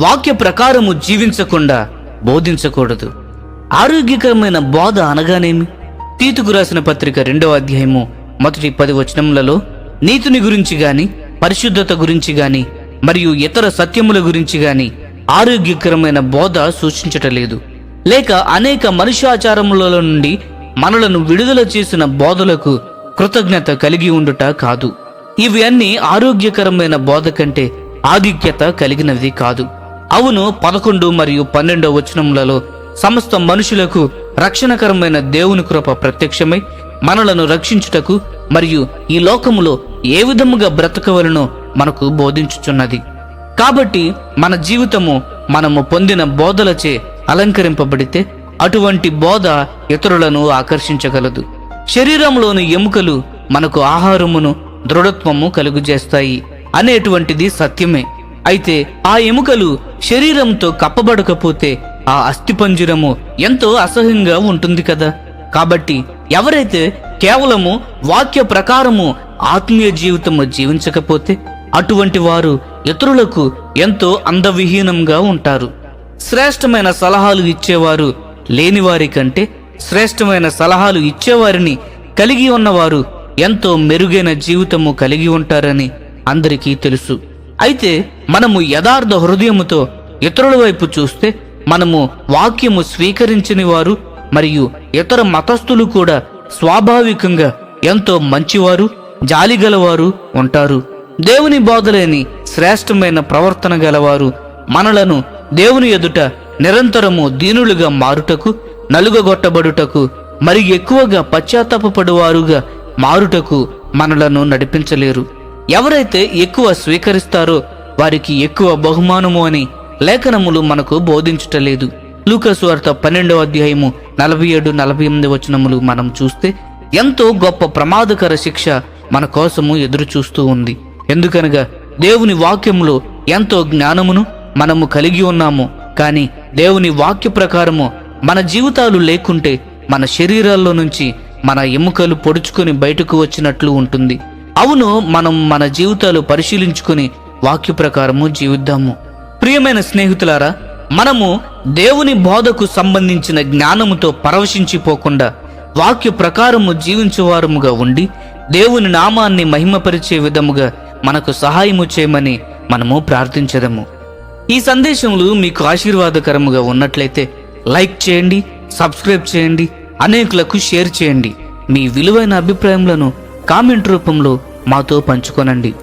వాక్య ప్రకారము జీవించకుండా బోధించకూడదు. ఆరోగ్యకరమైన బోధ అనగానేమి? తీతుకు రాసిన పత్రిక రెండవ అధ్యాయము మొదటి పది వచనములలో నీతిని గురించి గాని పరిశుద్ధత గురించి గాని మరియు ఇతర సత్యముల గురించి గాని ఆరోగ్యకరమైన బోధ సూచించటలేదు. లేక అనేక మనుష్యాచారముల నుండి మనలను విడుదల చేసిన బోధలకు కృతజ్ఞత కలిగి ఉండుట కాదు. ఇవి అన్ని ఆరోగ్యకరమైన బోధ కంటే ఆధిక్యత కలిగినవి కాదు. అవును పదకొండు మరియు పన్నెండో వచనములలో సమస్త మనుషులకు రక్షణకరమైన దేవుని కృప ప్రత్యక్షమై మనలను రక్షించుటకు మరియు ఈ లోకములో ఏ విధముగా బ్రతకవలనో మనకు బోధించుచున్నది. కాబట్టి మన జీవితము మనము పొందిన బోధలచే అలంకరింపబడితే అటువంటి బోధ ఇతరులను ఆకర్షించగలదు. శరీరంలోని ఎముకలు మనకు ఆహారమును దృఢత్వము కలుగజేస్తాయి అనేటువంటిది సత్యమే. అయితే ఆ ఎముకలు శరీరంతో కప్పబడకపోతే ఆ అస్థిపంజరము ఎంతో అసహ్యంగా ఉంటుంది కదా. కాబట్టి ఎవరైతే కేవలము వాక్య ప్రకారము ఆత్మీయ జీవితము జీవించకపోతే అటువంటి వారు ఇతరులకు ఎంతో అందవిహీనంగా ఉంటారు. శ్రేష్టమైన సలహాలు ఇచ్చేవారు లేనివారి కంటే శ్రేష్టమైన సలహాలు ఇచ్చేవారిని కలిగి ఉన్నవారు ఎంతో మెరుగైన జీవితము కలిగి ఉంటారని అందరికీ తెలుసు. అయితే మనము యథార్థ హృదయముతో ఇతరుల వైపు చూస్తే మనము వాక్యము స్వీకరించని వారు మరియు ఇతర మతస్థులు కూడా స్వాభావికంగా ఎంతో మంచివారు జాలిగలవారు ఉంటారు. దేవుని బోధలేని శ్రేష్టమైన ప్రవర్తన గలవారు మనలను దేవుని ఎదుట నిరంతరము దీనులుగా మారుటకు నలుగగొట్టబడుటకు మరి ఎక్కువగా పశ్చాత్తాపడువారుగా మారుటకు మనలను నడిపించలేరు. ఎవరైతే ఎక్కువ స్వీకరిస్తారో వారికి ఎక్కువ బహుమానము అని లేఖనములు మనకు బోధించటలేదు. లూకస్ వార్త పన్నెండవ అధ్యాయము నలభై ఏడు నలభై ఎనిమిది వచనములు మనం చూస్తే ఎంతో గొప్ప ప్రమాదకర శిక్ష మన కోసము ఎదురు చూస్తూ ఉంది. ఎందుకనగా దేవుని వాక్యములో ఎంతో జ్ఞానమును మనము కలిగి ఉన్నాము. కానీ దేవుని వాక్య ప్రకారము మన జీవితాలు లేకుంటే మన శరీరాల్లో నుంచి మన ఎముకలు పొడుచుకొని బయటకు వచ్చినట్లు ఉంటుంది. అవును మనం మన జీవితాలు పరిశీలించుకొని వాక్య ప్రకారము జీవిద్దాము. ప్రియమైన స్నేహితులారా మనము దేవుని బోధకు సంబంధించిన జ్ఞానముతో పరవశించిపోకుండా వాక్య ప్రకారము జీవించువారముగా ఉండి దేవుని నామాన్ని మహిమపరిచే విధముగా మనకు సహాయము చేయమని మనము ప్రార్థించదము. ఈ సందేశములు మీకు ఆశీర్వాదకరముగా ఉన్నట్లయితే లైక్ చేయండి సబ్స్క్రైబ్ చేయండి అనేకులకు షేర్ చేయండి. మీ విలువైన అభిప్రాయములను కామెంట్ రూపంలో మాతో పంచుకోనండి.